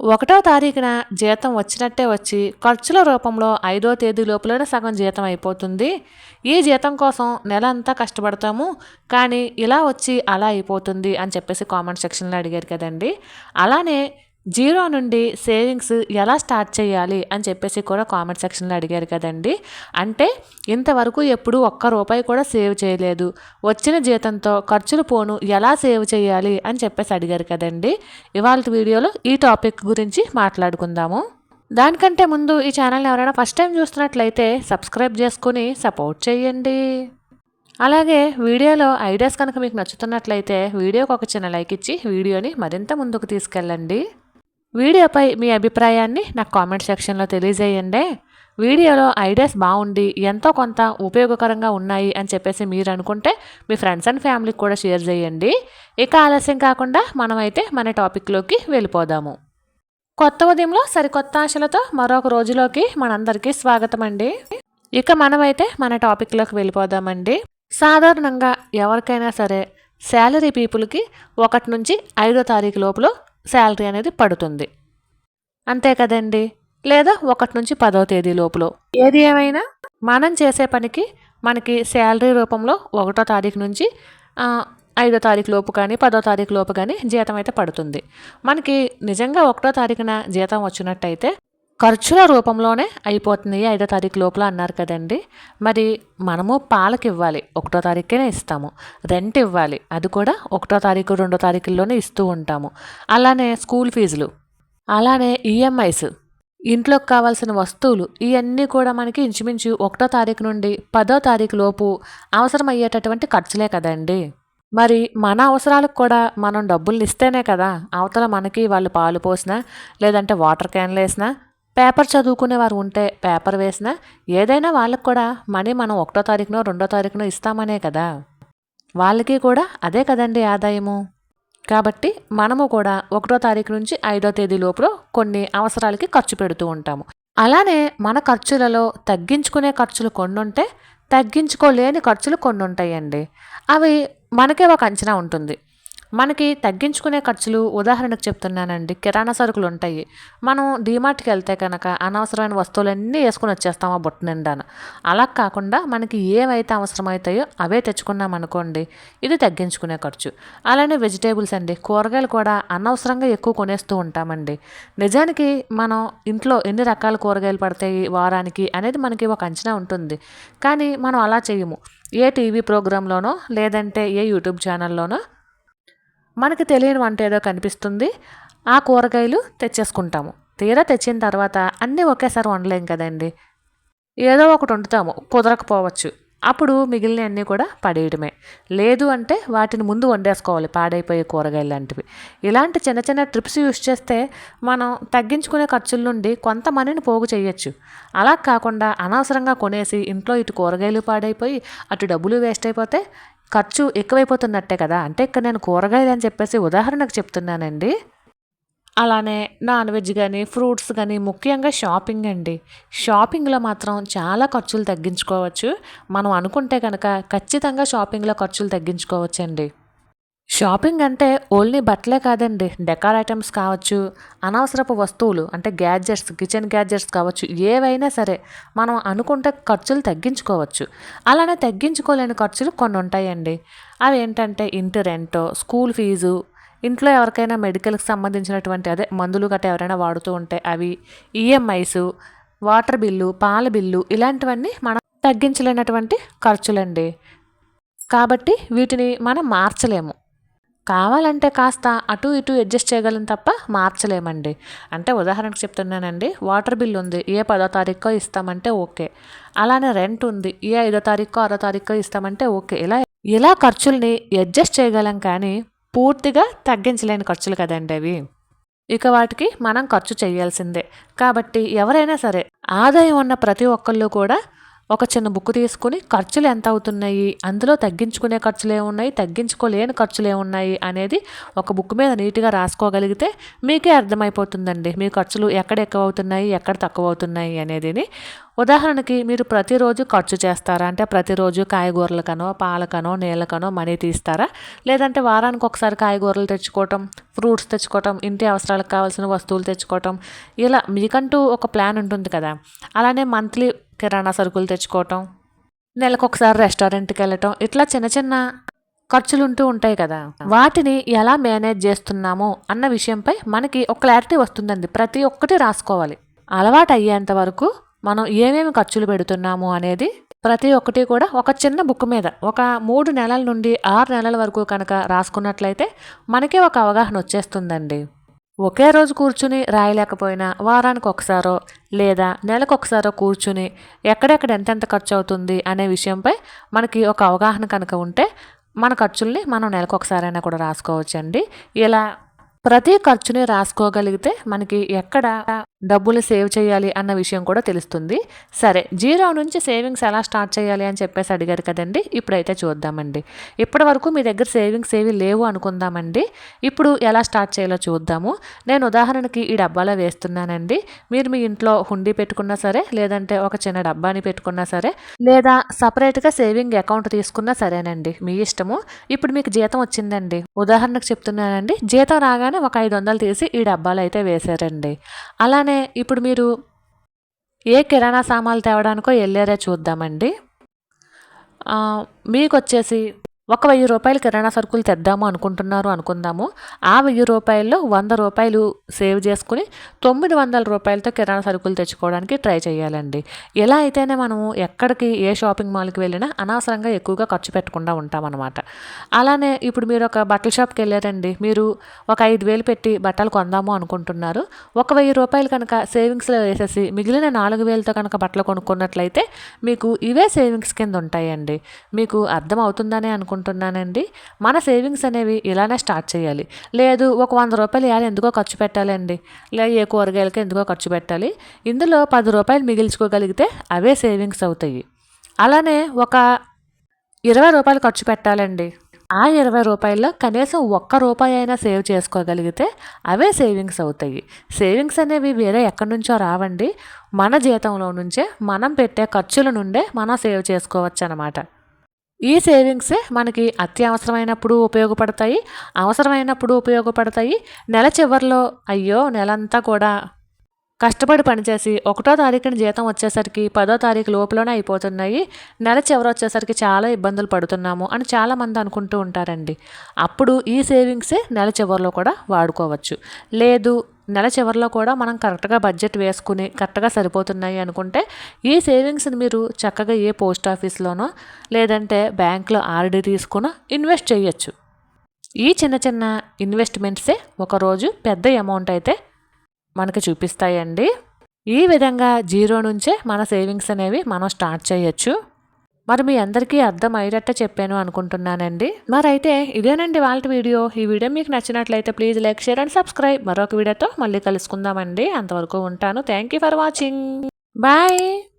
ఒకటో తారీఖున జీతం వచ్చినట్టే వచ్చి ఖర్చుల రూపంలో ఐదో తేదీ లోపలనే సగం జీతం అయిపోతుంది. ఈ జీతం కోసం నెల అంతా కష్టపడతాము కానీ ఇలా వచ్చి అలా అయిపోతుంది అని చెప్పేసి కామెంట్ సెక్షన్లో అడిగారు కదండి. అలానే జీరో నుండి సేవింగ్స్ ఎలా స్టార్ట్ చేయాలి అని చెప్పేసి కూడా కామెంట్ సెక్షన్లో అడిగారు కదండి. అంటే ఇంతవరకు ఎప్పుడు ఒక్క రూపాయి కూడా సేవ్ చేయలేదు. వచ్చిన జీతంతో ఖర్చులు పోను ఎలా సేవ్ చేయాలి అని చెప్పేసి అడిగారు కదండి. ఇవాళ వీడియోలో ఈ టాపిక్ గురించి మాట్లాడుకుందాము. దానికంటే ముందు ఈ ఛానల్ని ఎవరైనా ఫస్ట్ టైం చూస్తున్నట్లయితే సబ్స్క్రైబ్ చేసుకుని సపోర్ట్ చేయండి. అలాగే వీడియోలో ఐడియాస్ కనుక మీకు నచ్చుతున్నట్లయితే వీడియోకి ఒక చిన్న లైక్ ఇచ్చి వీడియోని మరింత ముందుకు తీసుకెళ్ళండి. వీడియోపై మీ అభిప్రాయాన్ని నాకు కామెంట్ సెక్షన్లో తెలియజేయండి. వీడియోలో ఐడియాస్ బాగుండి ఎంతో కొంత ఉపయోగకరంగా ఉన్నాయి అని చెప్పేసి మీరు అనుకుంటే మీ ఫ్రెండ్స్ అండ్ ఫ్యామిలీకి కూడా షేర్ చేయండి. ఇక ఆలస్యం కాకుండా మనమైతే మన టాపిక్లోకి వెళ్ళిపోదాము. కొత్త ఉదయంలో సరికొత్త ఆశలతో మరొక రోజులోకి మనందరికీ స్వాగతం అండి. ఇక మనమైతే మన టాపిక్లోకి వెళ్ళిపోదామండి. సాధారణంగా ఎవరికైనా సరే శాలరీ పీపుల్కి ఒకటి నుంచి ఐదో తారీఖు లోపల శాలరీ అనేది పడుతుంది. అంతే కదండి? లేదా ఒకటి నుంచి పదో తేదీ లోపల. ఏది ఏమైనా మనం చేసే పనికి మనకి శాలరీ రూపంలో ఒకటో తారీఖు నుంచి ఐదో తారీఖు లోపు కానీ పదో తారీఖు లోపు కానీ జీతం అయితే పడుతుంది. మనకి నిజంగా ఒకటో తారీఖున జీతం వచ్చినట్టయితే ఖర్చుల రూపంలోనే అయిపోతుంది ఐదో తారీఖు లోపల అన్నారు కదండి. మరి మనము పాలకి ఇవ్వాలి ఒకటో తారీఖునే ఇస్తాము. రెంట్ ఇవ్వాలి అది కూడా ఒకటో తారీఖు రెండో తారీఖుల్లోనే ఇస్తూ ఉంటాము. అలానే స్కూల్ ఫీజులు అలానే ఈఎంఐస్ ఇంట్లోకి కావాల్సిన వస్తువులు ఇవన్నీ కూడా మనకి ఇంచుమించు ఒకటో తారీఖు నుండి పదో తారీఖు లోపు అవసరమయ్యేటటువంటి ఖర్చులే కదండి. మరి మన అవసరాలకు కూడా మనం డబ్బులు ఇస్తేనే కదా అవతల మనకి వాళ్ళు పాలు పోసినా లేదంటే వాటర్ క్యాన్లు వేసినా పేపర్ చదువుకునే వారు ఉంటే పేపర్ వేసినా ఏదైనా వాళ్ళకి కూడా మనీ మనం ఒకటో తారీఖునో రెండో తారీఖునో ఇస్తామనే కదా. వాళ్ళకి కూడా అదే కదండి ఆదాయము. కాబట్టి మనము కూడా ఒకటో తారీఖు నుంచి ఐదో తేదీ లోపల కొన్ని అవసరాలకి ఖర్చు పెడుతూ ఉంటాము. అలానే మన ఖర్చులలో తగ్గించుకునే ఖర్చులు కొన్ని ఉంటే తగ్గించుకోలేని ఖర్చులు కొన్ని ఉంటాయండి అవి మనకే ఒక అంచనా ఉంటుంది. మనకి తగ్గించుకునే ఖర్చులు ఉదాహరణకు చెప్తున్నానండి కిరాణా సరుకులు ఉంటాయి. మనం డీమార్ట్కి వెళ్తే కనుక అనవసరమైన వస్తువులన్నీ వేసుకుని ఆ బుట్ట నిండాన. అలా కాకుండా మనకి ఏవైతే అవసరమవుతాయో అవే తెచ్చుకున్నాం అనుకోండి ఇది తగ్గించుకునే ఖర్చు. అలానే వెజిటేబుల్స్ అండి కూరగాయలు కూడా అనవసరంగా ఎక్కువ కొనేస్తూ ఉంటామండి. నిజానికి మనం ఇంట్లో ఎన్ని రకాల కూరగాయలు పడతాయి వారానికి అనేది మనకి ఒక అంచనా ఉంటుంది. కానీ మనం అలా చేయము. ఏ టీవీ ప్రోగ్రాంలోనో లేదంటే ఏ యూట్యూబ్ ఛానల్లోనో మనకి తెలియని వంట ఏదో కనిపిస్తుంది. ఆ కూరగాయలు తెచ్చేసుకుంటాము. తీరా తెచ్చిన తర్వాత అన్నీ ఒకేసారి వండలేం కదండి. ఏదో ఒకటి వండుతాము కుదరకపోవచ్చు. అప్పుడు మిగిలిన అన్నీ కూడా పడేయడమే. లేదు అంటే వాటిని ముందు వండేసుకోవాలి పాడైపోయే కూరగాయలు లాంటివి. ఇలాంటి చిన్న చిన్న ట్రిప్స్ యూస్ చేస్తే మనం తగ్గించుకునే ఖర్చుల నుండి కొంత మనీని పోగు చేయొచ్చు. అలా కాకుండా అనవసరంగా కొనేసి ఇంట్లో ఇటు కూరగాయలు పాడైపోయి అటు డబ్బులు వేస్ట్ అయిపోతే ఖర్చు ఎక్కువైపోతున్నట్టే కదా. అంటే ఇక్కడ నేను కూరగాయలు అని చెప్పేసి ఉదాహరణకు చెప్తున్నానండి. అలానే నాన్ వెజ్ కానీ ఫ్రూట్స్ కానీ ముఖ్యంగా షాపింగ్ అండి. షాపింగ్లో మాత్రం చాలా ఖర్చులు తగ్గించుకోవచ్చు. మనం అనుకుంటే కనుక ఖచ్చితంగా షాపింగ్లో ఖర్చులు తగ్గించుకోవచ్చండి. షాపింగ్ అంటే ఓన్లీ బట్టలే కాదండి. డెకార్ ఐటమ్స్ కావచ్చు అనవసరపు వస్తువులు అంటే గ్యాడ్జెట్స్ కిచెన్ గ్యాడ్జెట్స్ కావచ్చు ఏవైనా సరే మనం అనుకుంటే ఖర్చులు తగ్గించుకోవచ్చు. అలానే తగ్గించుకోలేని ఖర్చులు కొన్ని ఉంటాయండి. అవి ఏంటంటే ఇంటి రెంట్ స్కూల్ ఫీజు ఇంట్లో ఎవరికైనా మెడికల్కి సంబంధించినటువంటి అదే మందులు గట్రా ఎవరైనా వాడుతూ ఉంటే అవి ఈఎంఐస్ వాటర్ బిల్లు పాల బిల్లు ఇలాంటివన్నీ మనం తగ్గించలేనటువంటి ఖర్చులండి. కాబట్టి వీటిని మనం మార్చలేము. కావాలంటే కాస్త అటు ఇటు అడ్జస్ట్ చేయగలం తప్ప మార్చలేమండి. అంటే ఉదాహరణకు చెప్తున్నానండి వాటర్ బిల్ ఉంది ఏ పదో తారీఖు ఇస్తామంటే ఓకే. అలానే రెంట్ ఉంది ఏ ఐదో తారీఖో ఆరో తారీఖో ఇస్తామంటే ఓకే. ఇలా ఇలా ఖర్చుల్ని అడ్జస్ట్ చేయగలం కానీ పూర్తిగా తగ్గించలేని ఖర్చులు కదండి అవి. ఇక వాటికి మనం ఖర్చు చేయాల్సిందే. కాబట్టి ఎవరైనా సరే ఆదాయం ఉన్న ప్రతి ఒక్కళ్ళు కూడా ఒక చిన్న బుక్ తీసుకుని ఖర్చులు ఎంత అవుతున్నాయి? అందులో తగ్గించుకునే ఖర్చులు ఏమున్నాయి? తగ్గించుకోలేని ఖర్చులు ఏమున్నాయి? అనేది ఒక బుక్ మీద నీట్గా రాసుకోగలిగితే మీకే అర్థమైపోతుందండి. మీ ఖర్చులు ఎక్కడ ఎక్కువ అవుతున్నాయి ఎక్కడ తక్కువ అవుతున్నాయి అనేది ఉదాహరణకి మీరు ప్రతిరోజు ఖర్చు చేస్తారా? అంటే ప్రతిరోజు కాయగూరలకనో పాలకనో నీళ్ళకనో మనీ తీస్తారా? లేదంటే వారానికి ఒకసారి కాయగూరలు తెచ్చుకోవటం ఫ్రూట్స్ తెచ్చుకోవటం ఇంటి అవసరాలకు కావాల్సిన వస్తువులు తెచ్చుకోవటం ఇలా మీకంటూ ఒక ప్లాన్ ఉంటుంది కదా. అలానే మంత్లీ కిరాణా సరుకులు తెచ్చుకోవటం నెలకు ఒకసారి రెస్టారెంట్కి వెళ్ళటం ఇట్లా చిన్న చిన్న ఖర్చులు ఉంటూ ఉంటాయి కదా. వాటిని ఎలా మేనేజ్ చేస్తున్నాము అన్న విషయంపై మనకి ఒక క్లారిటీ వస్తుందండి. ప్రతి ఒక్కటి రాసుకోవాలి. అలవాటు అయ్యేంత వరకు మనం ఏమేమి ఖర్చులు పెడుతున్నాము అనేది ప్రతి ఒక్కటి కూడా ఒక చిన్న బుక్ మీద ఒక మూడు నెలల నుండి ఆరు నెలల వరకు కనుక రాసుకున్నట్లయితే మనకే ఒక అవగాహన వచ్చేస్తుందండి. ఒకే రోజు కూర్చుని రాయలేకపోయినా వారానికి ఒకసారో లేదా నెలకు ఒకసారో కూర్చుని ఎక్కడెక్కడ ఎంతెంత ఖర్చు అవుతుంది అనే విషయంపై మనకి ఒక అవగాహన కనుక ఉంటే మన ఖర్చుల్ని మనం నెలకు ఒకసారైనా కూడా రాసుకోవచ్చండి. ఇలా ప్రతి ఖర్చుని రాసుకోగలిగితే మనకి ఎక్కడ డబ్బులు సేవ్ చేయాలి అన్న విషయం కూడా తెలుస్తుంది. సరే జీరో నుంచి సేవింగ్స్ ఎలా స్టార్ట్ చేయాలి అని చెప్పేసి అడిగారు కదండి. ఇప్పుడైతే చూద్దామండి. ఇప్పటి వరకు మీ దగ్గర సేవింగ్స్ ఏవి లేవు అనుకుందామండి. ఇప్పుడు ఎలా స్టార్ట్ చేయాలో చూద్దాము. నేను ఉదాహరణకి ఈ డబ్బాలో వేస్తున్నానండి. మీరు మీ ఇంట్లో హుండీ పెట్టుకున్నా సరే లేదంటే ఒక చిన్న డబ్బాని పెట్టుకున్నా సరే లేదా సపరేట్గా సేవింగ్ అకౌంట్ తీసుకున్నా సరేనండి. మీ ఇష్టము. ఇప్పుడు మీకు జీతం వచ్చిందండి. ఉదాహరణకు చెప్తున్నానండి. జీతం రాగానే ఒక ఐదు వందలు తీసి ఈ డబ్బాలో అయితే వేశారండి. అలానే ఇప్పుడు మీరు ఏ కిరాణా సామాన్లు తేవడానికో వెళ్ళారో చూద్దామండి. మీకు వచ్చేసి ఒక వెయ్యి రూపాయలు కిరాణా సరుకులు తెద్దాము అనుకుంటున్నారు అనుకుందాము. ఆ వెయ్యి రూపాయల్లో వంద రూపాయలు సేవ్ చేసుకుని తొమ్మిది వందల రూపాయలతో కిరాణా సరుకులు తెచ్చుకోవడానికి ట్రై చేయాలండి. ఇలా అయితేనే మనం ఎక్కడికి ఏ షాపింగ్ మాల్కి వెళ్ళినా అనవసరంగా ఎక్కువగా ఖర్చు పెట్టకుండా ఉంటామన్నమాట. అలానే ఇప్పుడు మీరు ఒక బట్టల షాప్కి వెళ్ళారండి. మీరు ఒక ఐదు వేలు పెట్టి బట్టలు కొందాము అనుకుంటున్నారు. ఒక వెయ్యి రూపాయలు కనుక సేవింగ్స్లో వేసేసి మిగిలిన నాలుగు వేలతో కనుక బట్టలు కొనుక్కున్నట్లయితే మీకు ఇవే సేవింగ్స్ కింద ఉంటాయండి. మీకు అర్థం అవుతుందనే అనుకుంటున్నాను. అనుకుంటున్నానండి. మన సేవింగ్స్ అనేవి ఇలానే స్టార్ట్ చేయాలి. లేదు ఒక వంద రూపాయలు ఇవాళ ఎందుకో ఖర్చు పెట్టాలండి. లేదా ఏ కూరగాయలకి ఎందుకో ఖర్చు పెట్టాలి. ఇందులో పది రూపాయలు మిగిల్చుకోగలిగితే అవే సేవింగ్స్ అవుతాయి. అలానే ఒక ఇరవై రూపాయలు ఖర్చు పెట్టాలండి. ఆ ఇరవై రూపాయల్లో కనీసం ఒక్క రూపాయి అయినా సేవ్ చేసుకోగలిగితే అవే సేవింగ్స్ అవుతాయి. సేవింగ్స్ అనేవి వేరే ఎక్కడి నుంచో రావండి. మన జీతంలో నుంచే మనం పెట్టే ఖర్చుల నుండే మనం సేవ్ చేసుకోవచ్చు అనమాట ఈ సేవింగ్సే మనకి అత్యవసరమైనప్పుడు ఉపయోగపడతాయి అవసరమైనప్పుడు ఉపయోగపడతాయి. నెల చివరిలో అయ్యో నెలంతా కూడా కష్టపడి పనిచేసి ఒకటో తారీఖున జీతం వచ్చేసరికి పదో తారీఖు లోపలనే అయిపోతున్నాయి. నెల చివరి వచ్చేసరికి చాలా ఇబ్బందులు పడుతున్నాము అని చాలామంది అనుకుంటూ ఉంటారండి. అప్పుడు ఈ సేవింగ్సే నెల చివరిలో కూడా వాడుకోవచ్చు. లేదు నెల చివరిలో కూడా మనం కరెక్ట్గా బడ్జెట్ వేసుకుని కరెక్ట్గా సరిపోతున్నాయి అనుకుంటే ఈ సేవింగ్స్ని మీరు చక్కగా ఏ పోస్ట్ ఆఫీస్లోనో లేదంటే బ్యాంక్లో ఆర్డీ తీసుకునో ఇన్వెస్ట్ చేయొచ్చు. ఈ చిన్న చిన్న ఇన్వెస్ట్మెంట్సే ఒకరోజు పెద్ద అమౌంట్ అయితే మనకి చూపిస్తాయండి. ఈ విధంగా జీరో నుంచే మన సేవింగ్స్ అనేవి మనం స్టార్ట్ చేయొచ్చు. మరి మీ అందరికీ అర్థం అయ్యేటట్టే చెప్పాను అనుకుంటున్నానండి. మరైతే ఇదేనండి వాళ్ళ వీడియో. ఈ వీడియో మీకు నచ్చినట్లయితే please like share and subscribe. మరొక వీడియోతో మళ్ళీ కలుసుకుందామండి. అంతవరకు ఉంటాను. Thank you for watching. Bye.